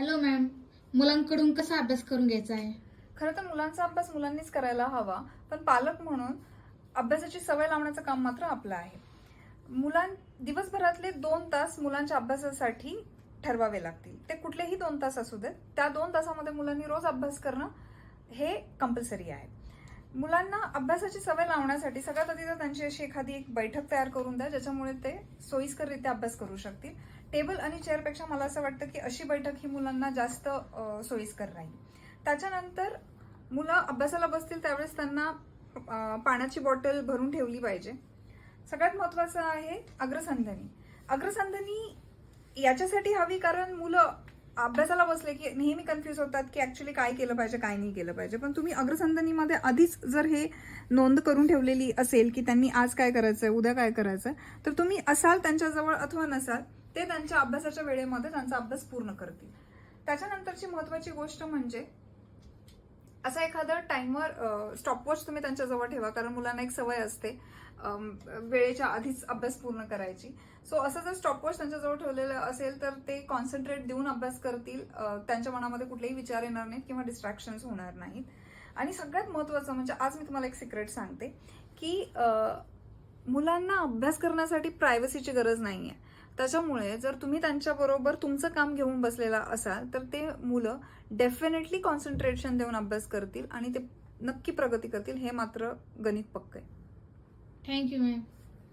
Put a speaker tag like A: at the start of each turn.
A: Hello ma'am मुलांकडून कसा अभ्यास करून घ्यायचा आहे?
B: खरं तर मुलांचा अभ्यास मुलांनीच करायला हवा पण पालक म्हणून अभ्यासाची सवय लावण्याचं काम मात्र आपलं आहे. मुलां दिवसभरातले दोन तास मुलांच्या अभ्यासासाठी ठरवावे लागतील. ते कुठलेही दोन तास असू देत त्या दोन तासामध्ये मुलांनी रोज अभ्यास करणं हे कंपल्सरी आहे. मुलांना अभ्यासाची सवय लावण्यासाठी सगळ्यात आधी तर त्यांची अशी एखादी एक बैठक तयार करून द्या ज्याच्यामुळे ते सोयीस्कररित्या अभ्यास करू शकतील. टेबल आणि चेअरपेक्षा मला असं वाटतं की अशी बैठक ही मुलांना जास्त सोयीस्कर राहील. त्याच्यानंतर मुलं अभ्यासाला बसतील त्यावेळेस त्यांना पाण्याची बॉटल भरून ठेवली पाहिजे. सगळ्यात महत्वाचं आहे अग्रसंधनी. अग्रसंधनी याच्यासाठी हवी कारण मुलं अभ्यासाला बसले की नेहमी कन्फ्युज होतात की ऍक्च्युली काय केलं पाहिजे काय नाही केलं पाहिजे. पण तुम्ही अग्रसंधनीमध्ये आधीच जर हे नोंद करून ठेवलेली असेल की त्यांनी आज काय करायचंय उद्या काय करायचंय तर तुम्ही असाल त्यांच्याजवळ अथवा नसाल ते त्यांच्या अभ्यासाच्या वेळेमध्ये त्यांचा अभ्यास पूर्ण करतील. त्याच्यानंतरची महत्वाची गोष्ट म्हणजे असा एखादा टाइमर स्टॉपवॉच तुम्ही त्यांच्याजवळ ठेवा कारण मुलांना एक सवय असते वेळेच्या आधीच अभ्यास पूर्ण करायची. सो असं जर स्टॉपवॉच त्यांच्याजवळ ठेवलेलं असेल तर ते कॉन्सन्ट्रेट देऊन अभ्यास करतील त्यांच्या मनामध्ये कुठलेही विचार येणार नाहीत किंवा डिस्ट्रॅक्शन्स होणार नाहीत. आणि सगळ्यात महत्वाचं म्हणजे आज मी तुम्हाला एक सिक्रेट सांगते की मुलांना अभ्यास करण्यासाठी प्रायव्हसीची गरज नाही आहे त्याच्यामुळे जर तुम्ही त्यांच्याबरोबर तुमचं काम घेऊन बसलेला असाल तर ते मुलं डेफिनेटली कॉन्सन्ट्रेशन देऊन अभ्यास करतील आणि ते नक्की प्रगती करतील हे मात्र गणित पक्क आहे.
A: Thank you ma'am